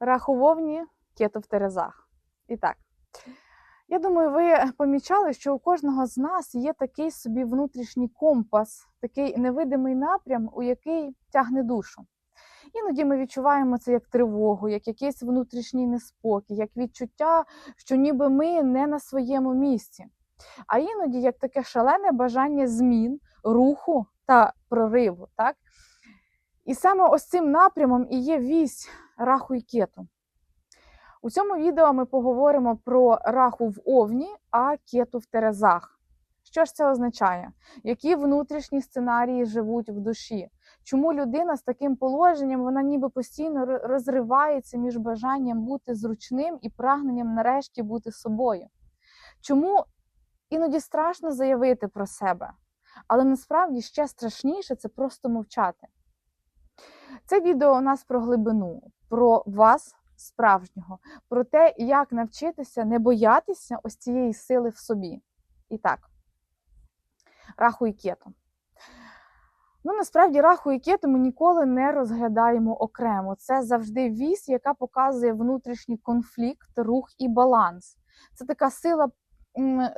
Рахувовні кето в Терезах. І так, я думаю, ви помічали, що у кожного з нас є такий собі внутрішній компас, такий невидимий напрям, у який тягне душу. Іноді ми відчуваємо це як тривогу, як якийсь внутрішній неспокій, як відчуття, що ніби ми не на своєму місці. А іноді як таке шалене бажання змін, руху та прориву. Так? І саме ось цим напрямом і є вісь раху і кету. У цьому відео ми поговоримо про раху в овні, а кету в терезах. Що ж це означає? Які внутрішні сценарії живуть в душі? Чому людина з таким положенням вона ніби постійно розривається між бажанням бути зручним і прагненням нарешті бути собою? Чому іноді страшно заявити про себе, але насправді ще страшніше це просто мовчати? Це відео у нас про глибину, про вас справжнього, про те, як навчитися не боятися ось цієї сили в собі. І так, раху і кету. Ну, насправді, раху і кету ми ніколи не розглядаємо окремо. Це завжди вісь, яка показує внутрішній конфлікт, рух і баланс. Це така сила,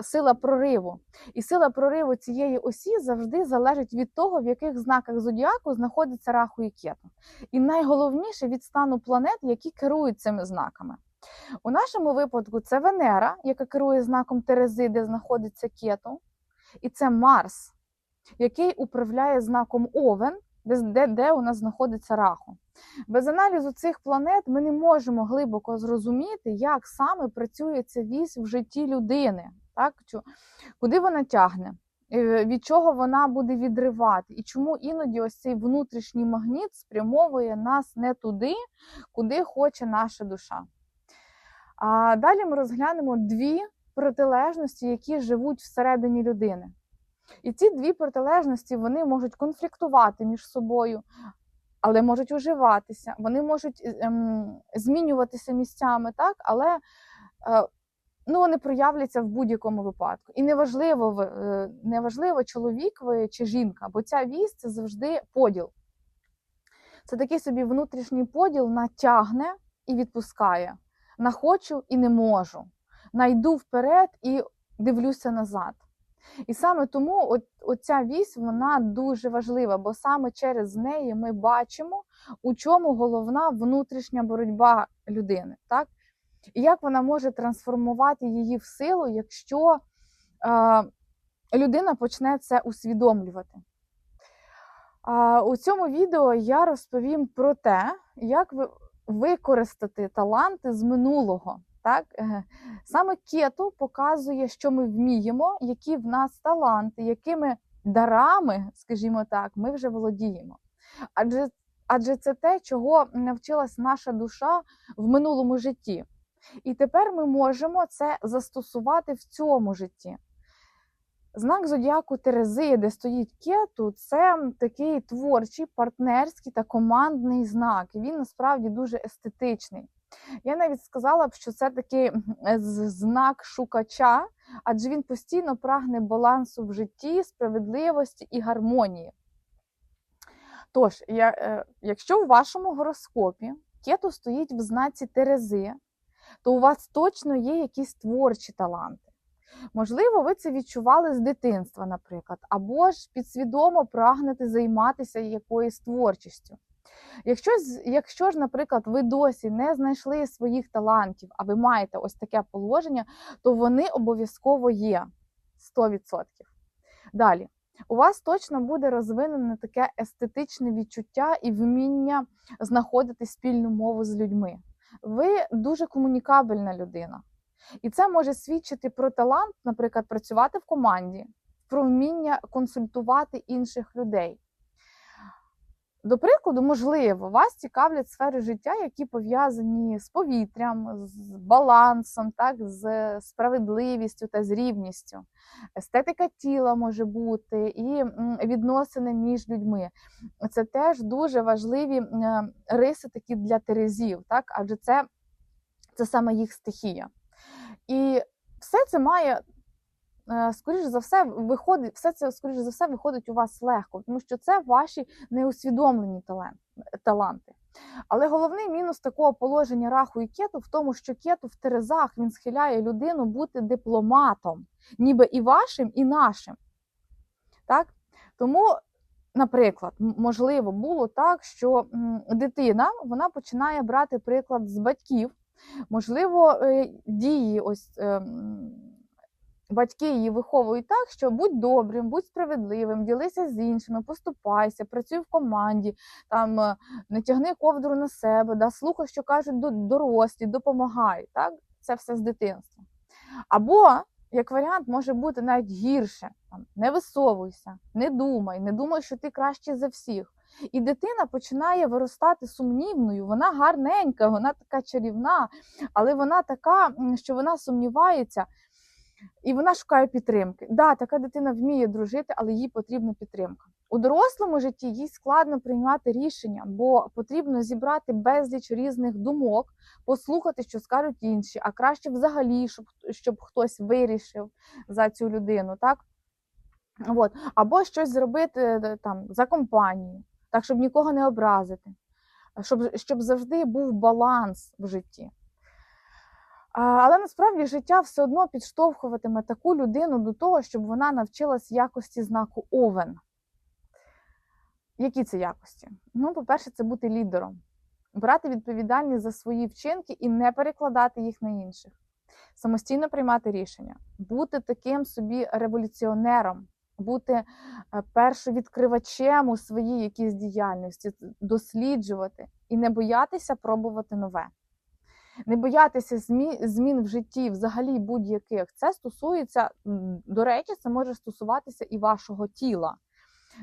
сила прориву. І сила прориву цієї осі завжди залежить від того, в яких знаках зодіаку знаходиться раху і кету. І найголовніше від стану планет, які керують цими знаками. У нашому випадку це Венера, яка керує знаком Терези, де знаходиться кету, і це Марс, який управляє знаком Овен, де, де, у нас знаходиться раху. Без аналізу цих планет ми не можемо глибоко зрозуміти, як саме працює ця вісь в житті людини, так? Куди вона тягне, е, від чого вона буде відривати, і чому іноді ось цей внутрішній магніт спрямовує нас не туди, куди хоче наша душа. А далі ми розглянемо дві протилежності, які живуть всередині людини. І ці дві протилежності вони можуть конфліктувати між собою, але можуть уживатися, вони можуть ем, змінюватися місцями, так, але е, ну, вони проявляться в будь-якому випадку. І неважливо, е, неважливо, чоловік ви чи жінка, бо ця вість це завжди поділ. Це такий собі внутрішній поділ на тягне і відпускає, на хочу і не можу, на йду вперед і дивлюся назад. І саме тому от, оця вісь вона дуже важлива, бо саме через неї ми бачимо, у чому головна внутрішня боротьба людини. Так? І як вона може трансформувати її в силу, якщо е, людина почне це усвідомлювати. А, у цьому відео я розповім про те, як ви використати таланти з минулого. Так? Саме кету показує, що ми вміємо, які в нас таланти, якими дарами, скажімо так, ми вже володіємо. Адже, адже це те, чого навчилась наша душа в минулому житті. І тепер ми можемо це застосувати в цьому житті. Знак зодіаку Терези, де стоїть кету, це такий творчий, партнерський та командний знак. Він насправді дуже естетичний. Я навіть сказала б, що це такий знак шукача, адже він постійно прагне балансу в житті, справедливості і гармонії. Тож, я, е, якщо в вашому гороскопі кету стоїть в знаці Терези, то у вас точно є якісь творчі таланти. Можливо, ви це відчували з дитинства, наприклад, або ж підсвідомо прагнете займатися якоюсь творчістю. Якщо, якщо ж, наприклад, ви досі не знайшли своїх талантів, а ви маєте ось таке положення, то вони обов'язково є 100%. Далі, у вас точно буде розвинене таке естетичне відчуття і вміння знаходити спільну мову з людьми. Ви дуже комунікабельна людина. І це може свідчити про талант, наприклад, працювати в команді, про вміння консультувати інших людей. До прикладу, можливо, вас цікавлять сфери життя, які пов'язані з повітрям, з балансом, так, з справедливістю та з рівністю. Естетика тіла може бути і відносини між людьми. Це теж дуже важливі риси такі для терезів, так, адже це, це саме їх стихія. І все це має скоріш за все, виходить, все це скоріш за все виходить у вас легко, тому що це ваші неусвідомлені талант, таланти. Але головний мінус такого положення раху і кету в тому, що кету в терезах він схиляє людину бути дипломатом, ніби і вашим, і нашим. Так? Тому, наприклад, можливо, було так, що дитина вона починає брати приклад з батьків. Можливо, е, дії ось. Батьки її виховують так, що будь добрим, будь справедливим, ділися з іншими, поступайся, працюй в команді, там е, не тягни ковдру на себе, да, слухай, що кажуть дорослі, допомагай. Так? Це все з дитинства. Або, як варіант, може бути навіть гірше: там, не висовуйся, не думай, не думай, що ти краще за всіх. І дитина починає виростати сумнівною, вона гарненька, вона така чарівна, але вона така, що вона сумнівається. І вона шукає підтримки. Да, така дитина вміє дружити, але їй потрібна підтримка. У дорослому житті їй складно приймати рішення, бо потрібно зібрати безліч різних думок, послухати, що скажуть інші, а краще взагалі, щоб, щоб хтось вирішив за цю людину, так? От. Або щось зробити е, там за компанію, так, щоб нікого не образити, щоб, щоб завжди був баланс в житті. Але насправді життя все одно підштовхуватиме таку людину до того, щоб вона навчилась якості знаку овен. Які це якості? Ну, по-перше, це бути лідером, брати відповідальність за свої вчинки і не перекладати їх на інших, самостійно приймати рішення, бути таким собі революціонером, бути е, першовідкривачем у своїй якійсь діяльності, досліджувати і не боятися пробувати нове. Не боятися змін в житті взагалі будь-яких. Це стосується, до речі, це може стосуватися і вашого тіла.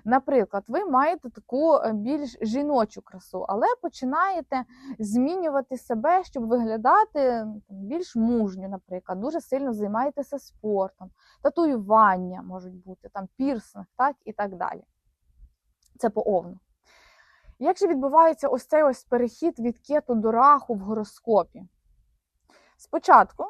Наприклад, ви маєте таку е, більш жіночу красу, але починаєте змінювати себе, щоб виглядати більш мужньо, наприклад, дуже сильно займаєтеся спортом, татуювання можуть бути, там пірсинг, так і так далі. Це по овну. Як же відбувається ось цей ось перехід від кету до раху в гороскопі? Спочатку,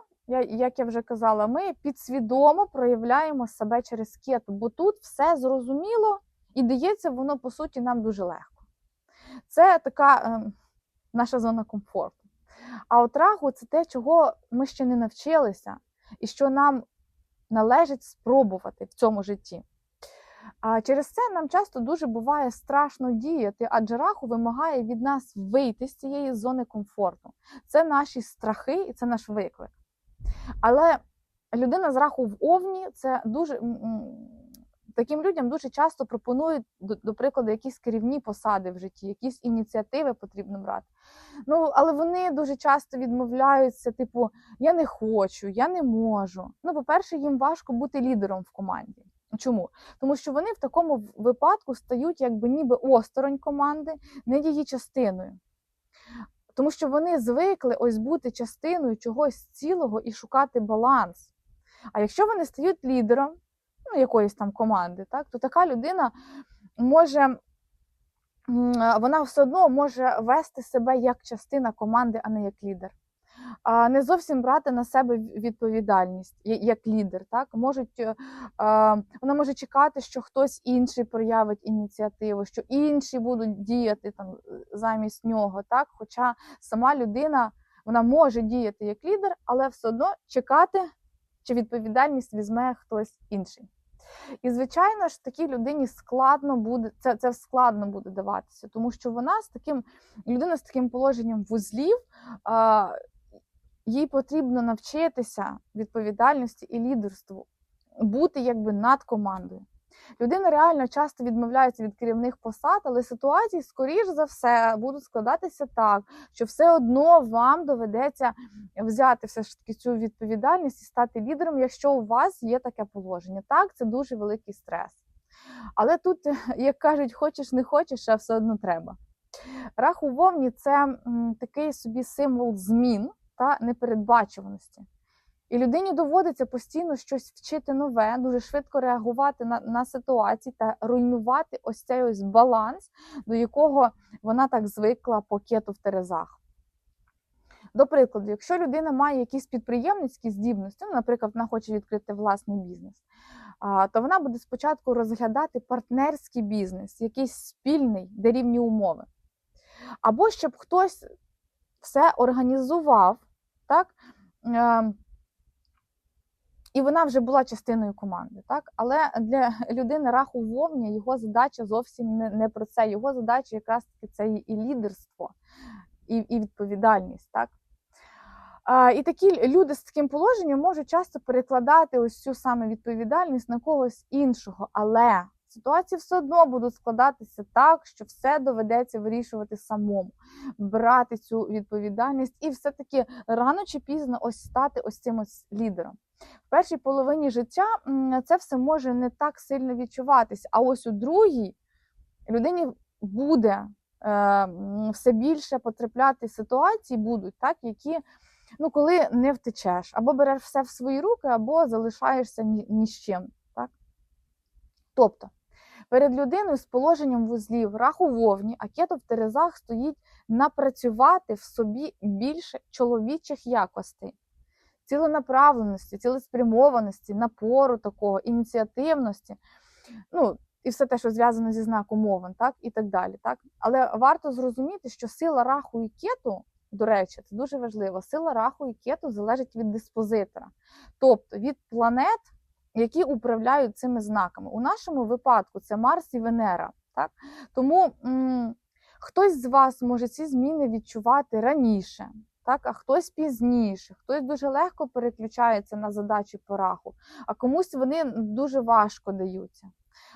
як я вже казала, ми підсвідомо проявляємо себе через кету, бо тут все зрозуміло і дається воно, по суті, нам дуже легко. Це така е, наша зона комфорту. А от раху це те, чого ми ще не навчилися, і що нам належить спробувати в цьому житті. А через це нам часто дуже буває страшно діяти, адже раху вимагає від нас вийти з цієї зони комфорту. Це наші страхи і це наш виклик. Але людина з раху в овні це дуже таким людям дуже часто пропонують, до, до прикладу, якісь керівні посади в житті, якісь ініціативи потрібно брати. Ну, але вони дуже часто відмовляються, типу, я не хочу, я не можу. Ну, по-перше, їм важко бути лідером в команді. Чому? Тому що вони в такому випадку стають якби ніби осторонь команди, не її частиною. Тому що вони звикли ось бути частиною чогось цілого і шукати баланс. А якщо вони стають лідером ну, якоїсь там команди, так, то така людина може, вона все одно може вести себе як частина команди, а не як лідер. Не зовсім брати на себе відповідальність як лідер. Так можуть е, вона може чекати, що хтось інший проявить ініціативу, що інші будуть діяти там замість нього. Так, хоча сама людина вона може діяти як лідер, але все одно чекати, чи відповідальність візьме хтось інший. І, звичайно ж, такій людині складно буде це, це складно буде даватися, тому що вона з таким людина з таким положенням вузлів. Їй потрібно навчитися відповідальності і лідерству, бути якби над командою. Людина реально часто відмовляється від керівних посад, але ситуації, скоріш за все, будуть складатися так, що все одно вам доведеться взяти все ж таки цю відповідальність і стати лідером, якщо у вас є таке положення. Так, це дуже великий стрес. Але тут, як кажуть, хочеш не хочеш, а все одно треба. Рах у вовні це такий собі символ змін та непередбачуваності. І людині доводиться постійно щось вчити нове, дуже швидко реагувати на, на ситуації та руйнувати ось цей ось баланс, до якого вона так звикла по кету в терезах. До прикладу, якщо людина має якісь підприємницькі здібності, ну, наприклад, вона хоче відкрити власний бізнес, то вона буде спочатку розглядати партнерський бізнес, якийсь спільний, де рівні умови. або щоб хтось все організував, так? Е, і вона вже була частиною команди, так? Але для людини раху вовня його задача зовсім не, не про це. Його задача якраз таки це і лідерство, і, і відповідальність, так? А, і такі люди з таким положенням можуть часто перекладати ось цю саме відповідальність на когось іншого, але ситуації все одно будуть складатися так, що все доведеться вирішувати самому, брати цю відповідальність і все-таки рано чи пізно ось стати ось цим ось лідером. В першій половині життя це все може не так сильно відчуватися, а ось у другій людині буде е, все більше потрапляти ситуації, будуть так, які ну, коли не втечеш, або береш все в свої руки, або залишаєшся ні, ні з чим. Так? Тобто, перед людиною з положенням вузлів раху вовні, а кето в терезах стоїть напрацювати в собі більше чоловічих якостей, ціленаправленості, цілеспрямованості, напору такого, ініціативності. Ну, і все те, що зв'язано зі знаком Овен, так і так далі. Так? Але варто зрозуміти, що сила раху і кету, до речі, це дуже важливо. Сила раху і кету залежить від диспозитора, тобто від планет, які управляють цими знаками. У нашому випадку це Марс і Венера. Так? Тому м- хтось з вас може ці зміни відчувати раніше. Так, а хтось пізніше, хтось дуже легко переключається на задачі по раху, а комусь вони дуже важко даються.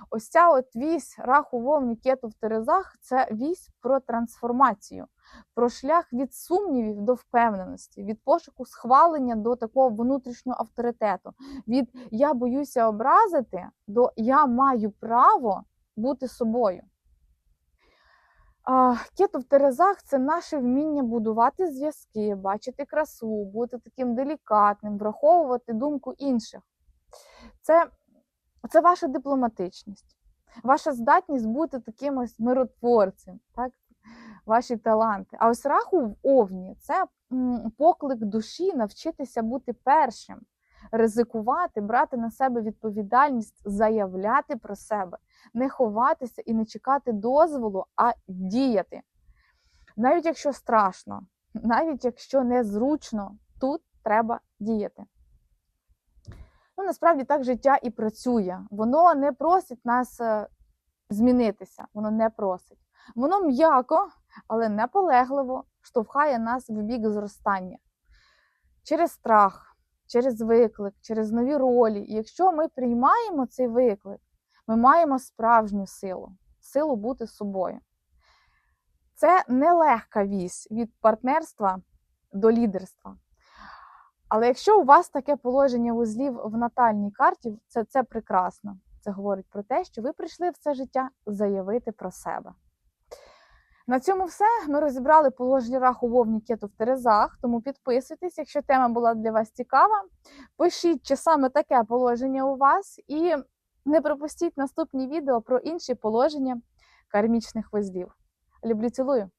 Ось ця от вісь раху вовні кету в терезах це вісь про трансформацію, про шлях від сумнівів до впевненості, від пошуку схвалення до такого внутрішнього авторитету, від я боюся образити до я маю право бути собою. А, Кету в терезах це наше вміння будувати зв'язки, бачити красу, бути таким делікатним, враховувати думку інших. Це це ваша дипломатичність, ваша здатність бути таким ось миротворцем, так? Ваші таланти. А ось раху в овні це поклик душі навчитися бути першим, ризикувати, брати на себе відповідальність, заявляти про себе, не ховатися і не чекати дозволу, а діяти. Навіть якщо страшно, навіть якщо незручно, тут треба діяти. Ну, насправді так життя і працює. Воно не просить нас е, змінитися, воно не просить. Воно м'яко, але наполегливо штовхає нас в бік зростання через страх, через виклик, через нові ролі. І якщо ми приймаємо цей виклик, ми маємо справжню силу, силу бути собою. Це нелегка вісь від партнерства до лідерства. Але якщо у вас таке положення вузлів в натальній карті, це, це прекрасно. Це говорить про те, що ви прийшли в це життя заявити про себе. На цьому все. Ми розібрали положення раху вовні в Терезах, тому підписуйтесь, якщо тема була для вас цікава. Пишіть, чи саме таке положення у вас, і не пропустіть наступні відео про інші положення кармічних вузлів. Люблю, цілую!